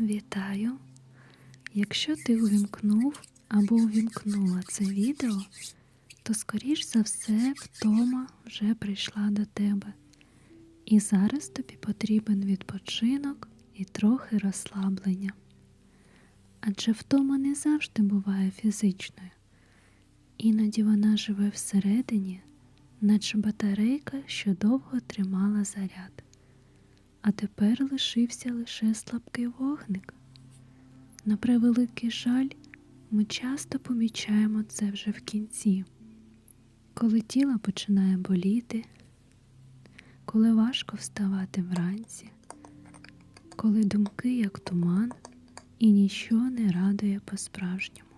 Вітаю! Якщо ти увімкнув або увімкнула це відео, то скоріш за все втома вже прийшла до тебе. І зараз тобі потрібен відпочинок і трохи розслаблення. Адже втома не завжди буває фізичною. Іноді вона живе всередині, наче батарейка, що довго тримала заряд. А тепер лишився лише слабкий вогник. На превеликий жаль, ми часто помічаємо це вже в кінці, коли тіло починає боліти, коли важко вставати вранці, коли думки як туман і нічого не радує по-справжньому.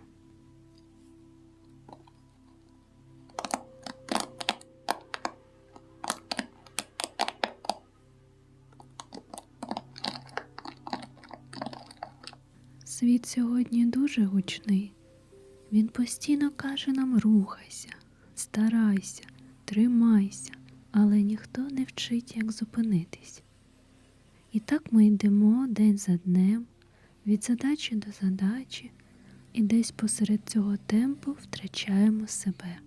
Світ сьогодні дуже гучний. Він постійно каже нам рухайся, старайся, тримайся, але ніхто не вчить, як зупинитись. І так ми йдемо день за днем, від задачі до задачі, і десь посеред цього темпу втрачаємо себе.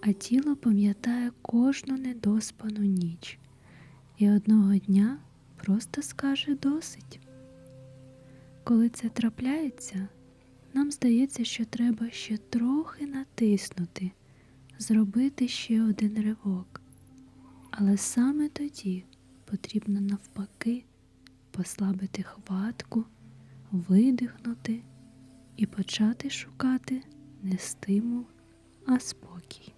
А тіло пам'ятає кожну недоспану ніч і одного дня просто скаже досить. Коли це трапляється, нам здається, що треба ще трохи натиснути, зробити ще один ривок. Але саме тоді потрібно навпаки послабити хватку, видихнути і почати шукати не стимул, а спокій.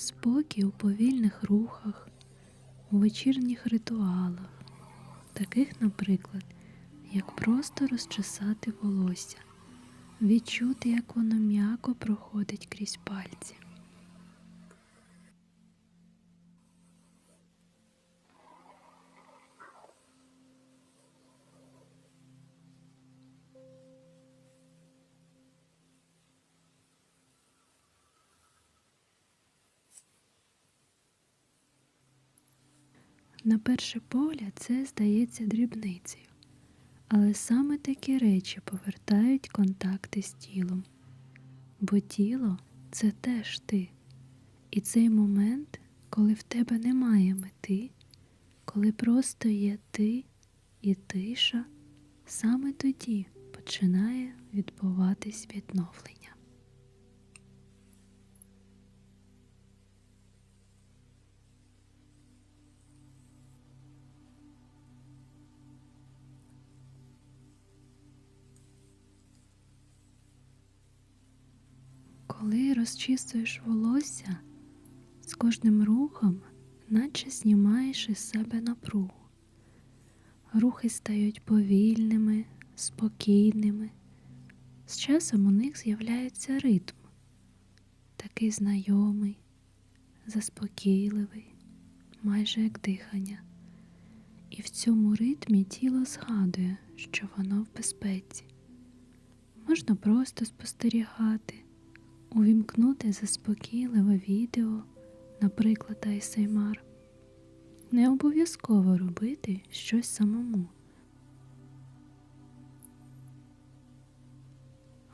Спокій у повільних рухах, у вечірніх ритуалах, таких, наприклад, як просто розчесати волосся, відчути, як воно м'яко проходить крізь пальці. На перший погляд це здається дрібницею, але саме такі речі повертають контакти з тілом. Бо тіло це теж ти. І цей момент, коли в тебе немає мети, коли просто є ти і тиша, саме тоді починає відбуватись відновлення. Коли розчісуєш волосся, з кожним рухом, наче знімаєш із себе напругу. Рухи стають повільними, спокійними. З часом у них з'являється ритм, такий знайомий, заспокійливий, майже як дихання. І в цьому ритмі тіло згадує, що воно в безпеці. Можна просто спостерігати увімкнути заспокійливе відео, наприклад, ASMR. Не обов'язково робити щось самому.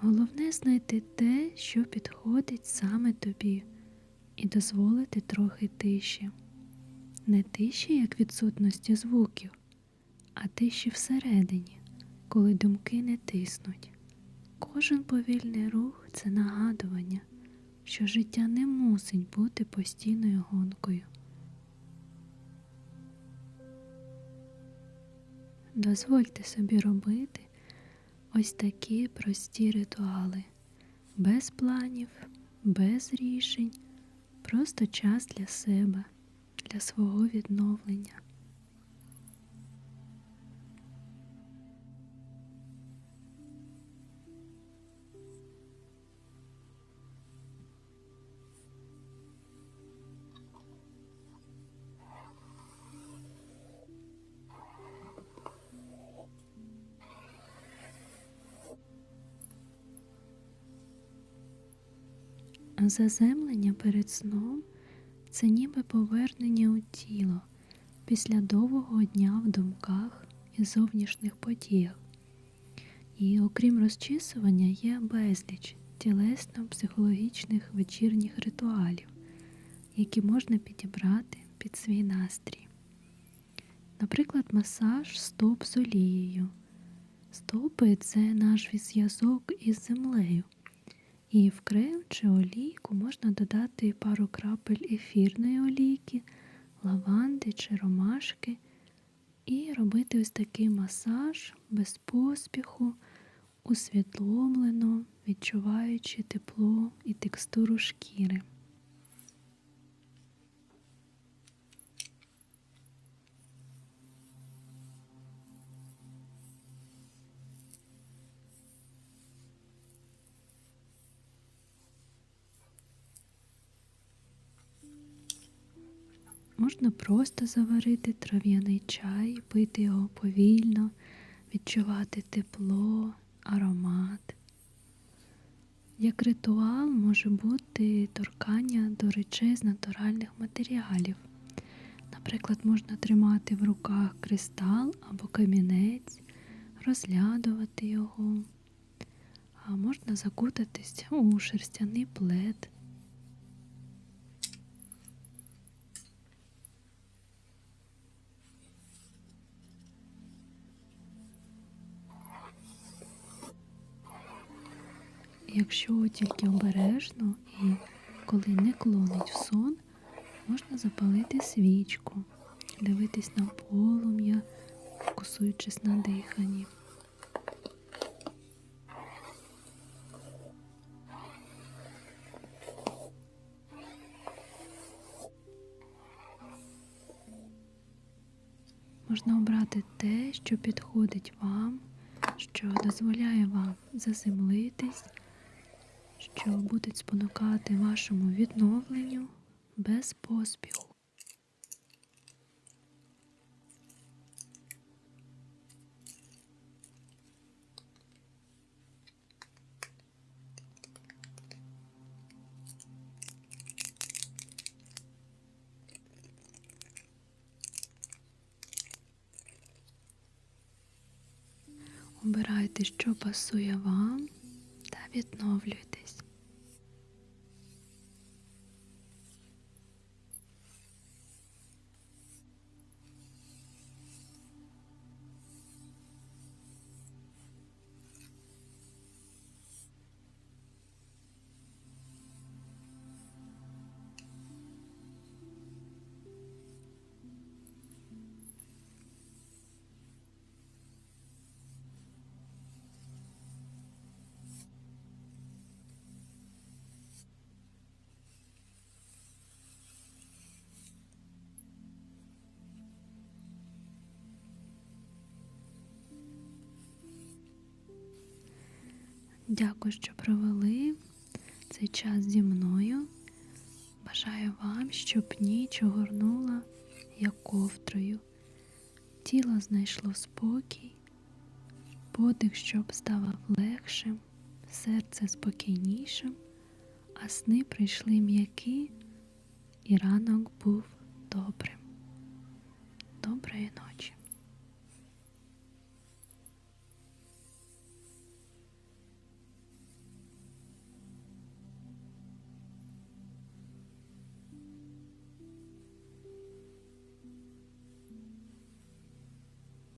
Головне знайти те, що підходить саме тобі, і дозволити трохи тиші. Не тиші, як відсутності звуків, а тиші всередині, коли думки не тиснуть. Кожен повільний рух це нагадування, що життя не мусить бути постійною гонкою. Дозвольте собі робити ось такі прості ритуали, без планів, без рішень, просто час для себе, для свого відновлення. Заземлення перед сном це ніби повернення у тіло після довгого дня в думках і зовнішніх подіях. І окрім розчісування, є безліч тілесно-психологічних вечірніх ритуалів, які можна підібрати під свій настрій. Наприклад, масаж стоп з олією. Стопи це наш зв'язок із землею. І в крем чи олійку можна додати пару крапель ефірної олійки, лаванди чи ромашки і робити ось такий масаж без поспіху, усвідомлено, відчуваючи тепло і текстуру шкіри. Можна просто заварити трав'яний чай, пити його повільно, відчувати тепло, аромат. Як ритуал може бути торкання до речей з натуральних матеріалів. Наприклад, можна тримати в руках кристал або камінець, розглядувати його, а можна закутатись у шерстяний плед. Якщо тільки обережно і коли не клонить в сон, можна запалити свічку, дивитись на полум'я, фокусуючись на диханні. Можна обрати те, що підходить вам, що дозволяє вам заземлитись, що буде спонукати вашому відновленню без поспіху. Обирайте, що пасує вам, відновлюйтесь. Дякую, що провели цей час зі мною. Бажаю вам, щоб ніч огорнула як ковдрою. Тіло знайшло спокій, подих, щоб ставав легшим, серце спокійнішим, а сни прийшли м'які, і ранок був добрим. Доброї ночі.